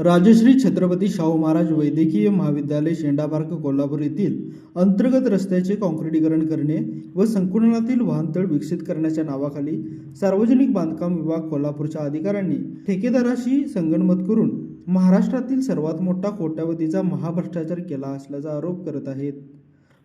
राजश्री छत्रपती शाहू महाराज वैद्यकीय महाविद्यालय शेंडापार्क कोल्हापूर येथील अंतर्गत रस्त्याचे काँक्रिटीकरण करणे व संकुलनातील वाहनतळ विकसित करण्याच्या नावाखाली सार्वजनिक बांधकाम विभाग कोल्हापूरच्या अधिकाऱ्यांनी ठेकेदाराशी संगणमत करून महाराष्ट्रातील सर्वात मोठा कोट्यावधीचा महाभ्रष्टाचार केला असल्याचा आरोप करत आहेत.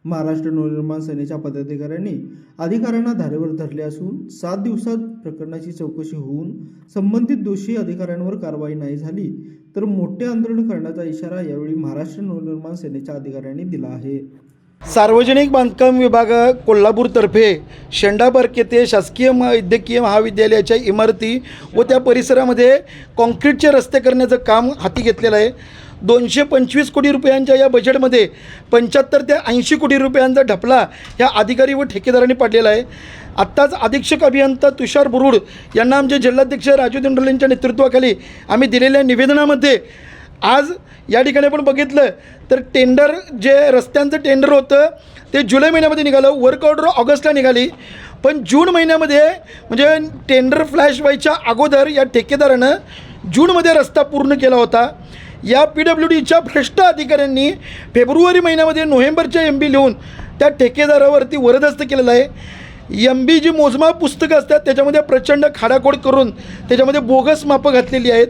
महाराष्ट्र नवनिर्माण सेनेच्या पदाधिकाऱ्यांनी अधिकाऱ्यांना धारेवर धरले असून सात दिवसात प्रकरणाची चौकशी होऊन संबंधित दोषी अधिकाऱ्यांवर कारवाई नाही झाली तर मोठे आंदोलन करण्याचा इशारा यावेळी महाराष्ट्र नवनिर्माण सेनेच्या अधिकाऱ्यांनी दिला आहे. सार्वजनिक बांधकाम विभाग कोल्हापूरतर्फे शेंडाबर्क येथे शासकीय वैद्यकीय महाविद्यालयाच्या इमारती व त्या परिसरामध्ये कॉन्क्रीटचे रस्ते करण्याचं काम हाती घेतलेलं आहे. दोनशे पंचवीस कोटी रुपयांच्या या बजेटमध्ये पंच्याहत्तर ते ऐंशी कोटी रुपयांचा ढपला या अधिकारी व ठेकेदारांनी पाडलेला आहे. आत्ताच अधीक्षक अभियंता तुषार बुरुड यांना आमचे जिल्हाध्यक्ष राजू दिंडोले यांच्या नेतृत्वाखाली आम्ही दिलेल्या निवेदनामध्ये आज या ठिकाणी आपण बघितलं तर टेंडर जे रस्त्यांचं टेंडर होतं ते जुलै महिन्यामध्ये निघालं वर्क ऑर्डर ऑगस्टला निघाली. पण जून महिन्यामध्ये म्हणजे टेंडर फ्लॅश व्हायच्या अगोदर या ठेकेदारानं जूनमध्ये रस्ता पूर्ण केला होता. या पी डब्ल्यू डीच्या भ्रष्ट अधिकाऱ्यांनी फेब्रुवारी महिन्यामध्ये नोव्हेंबरच्या एम बी लिहून त्या ठेकेदारावरती वरदस्त केलेलं आहे. एम बी जी मोजमाप पुस्तकं असतात त्याच्यामध्ये प्रचंड खाडाखोड करून त्याच्यामध्ये बोगस मापं घातलेली आहेत.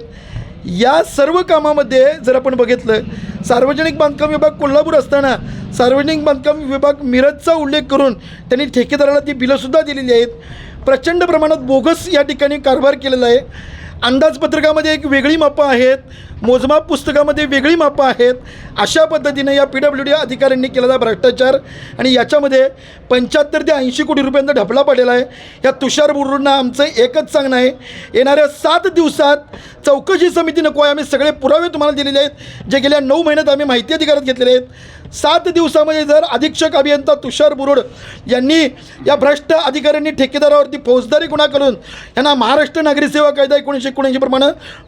या सर्व कामामध्ये जर आपण बघितलं सार्वजनिक बांधकाम विभाग कोल्हापूर असताना सार्वजनिक बांधकाम विभाग मिरजचा उल्लेख करून त्यांनी ठेकेदाराला ती बिलंसुद्धा दिलेली आहेत. प्रचंड प्रमाणात बोगस या ठिकाणी कारभार केलेला आहे. अंदाजपत्रकामध्ये एक वेगळी मापं आहेत मोजमाप पुस्तकामध्ये वेगळी मापं आहेत. अशा पद्धतीने या पी डब्ल्यू डी अधिकाऱ्यांनी केलेला भ्रष्टाचार आणि याच्यामध्ये पंच्याहत्तर ते ऐंशी कोटी रुपयांचा ढपला पडलेला आहे. या तुषार बुरुंना आमचं एकच सांगणं आहे. येणाऱ्या सात दिवसात चौकशी समिती नको आहे आम्ही सगळे पुरावे तुम्हाला दिलेले आहेत जे गेल्या नऊ महिन्यात आम्ही माहिती अधिकारात घेतलेले आहेत. सात दिवसामध्ये जर अधीक्षक अभियंता तुषार बुरुड यांनी या भ्रष्ट अधिकाऱ्यांनी ठेकेदारावरती फौजदारी गुन्हा करून यांना महाराष्ट्र नागरी सेवा कायदा एकोणीसशे एकोणऐंशी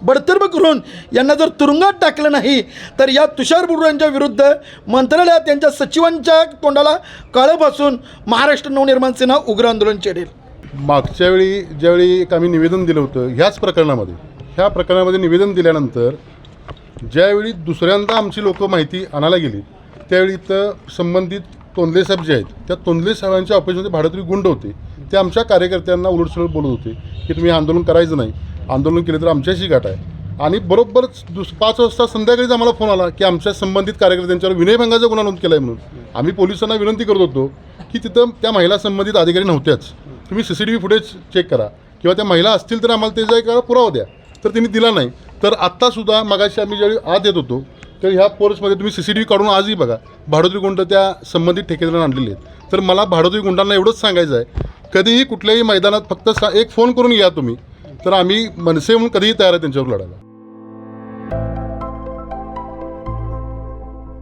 बडतर्ब करून यांना जर तुरुंगात टाकलं नाही तर या तुषार बुरुड यांच्या विरुद्ध मंत्रालयात त्यांच्या सचिवांच्या तोंडाला काळं बसून महाराष्ट्र नवनिर्माण सेना उग्र आंदोलन छेडेल मागच्या वेळी ज्यावेळी एक आम्ही निवेदन दिलं होतं ह्याच प्रकरणामध्ये ह्या प्रकरणामध्ये निवेदन दिल्यानंतर ज्यावेळी दुसऱ्यांदा आमची लोक माहिती आणायला गेली त्यावेळी तर संबंधित तोंदले साहेब जे आहेत त्या तोंडले साहेबांच्या ऑफिसमध्ये भाडोत्री गुंड होते. ते आमच्या कार्यकर्त्यांना उलटसुलट बोलत होते की तुम्ही आंदोलन करायचं नाही. आंदोलन केलं तर आमच्याशी गाठ आहे. आणि बरोबरच दुस पाच वाजता संध्याकाळीच आम्हाला फोन आला की आमच्या संबंधित कार्यकर्त्यांच्यावर विनयभंगाचा गुन्हा नोंद केला आहे म्हणून. आम्ही पोलिसांना विनंती करत होतो की तिथं त्या महिला संबंधित अधिकारी नव्हत्याच. तुम्ही C C T V footage check करा. किंवा त्या महिला असतील तर आम्हाला ते एक पुरावा द्या. तर त्यांनी दिला नाही. तर आत्तासुद्धा मगाशी आम्ही ज्यावेळी आत येत होतो तर ह्या पोर्समध्ये तुम्ही सी सी टी व्ही काढून आजही बघा भाडोत्री गुंड त्या संबंधित ठेकेदारांना आणलेले आहेत. तर मला भाडोत्री गुंडांना एवढंच सांगायचं आहे कधीही कुठल्याही मैदानात फक्त सा एक फोन करून या तुम्ही तर आम्ही मनसे म्हणून कधीही तयार आहे त्यांच्यावर लढायला.